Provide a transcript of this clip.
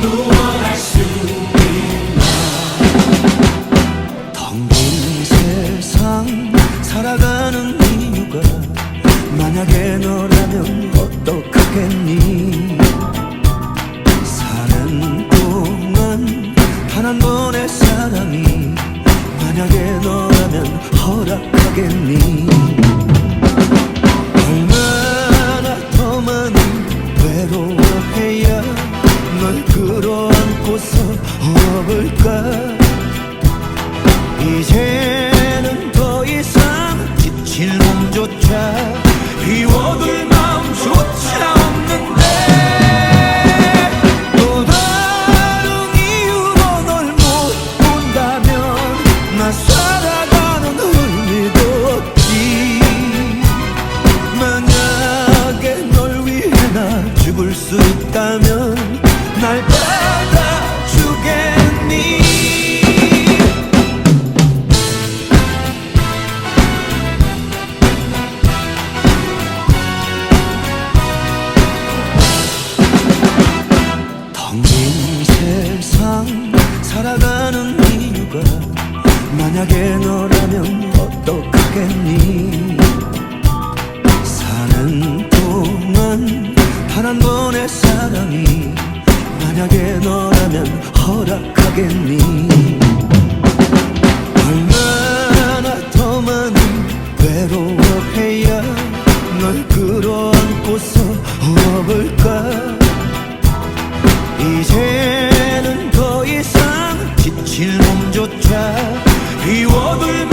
무엇할 수 있나? 텅빈 세상 살아가는 이유가 만약에 너라면 어떡하겠니? 사는 동안 단 한 번의 사랑이 만약에 너라면 허락하겠니? 울어볼까? 이제는 더 이상 지칠 몸조차 비워둘 마음조차 없는데 또 다른 이유로 널 못 본다면 나 살아가는 의미도 없지. 만약에 널 위해 나 죽을 수 있다면 날 살아가는 이유가 만약에 너라면 어떡하겠니? 사는 동안 단한 번의 사랑이 만약에 너라면 허락하겠니? 얼마나 더 많은 괴로워해야 널 끌어안고서 울어볼까? 이제는 더 이상 지칠 몸조차 비워둘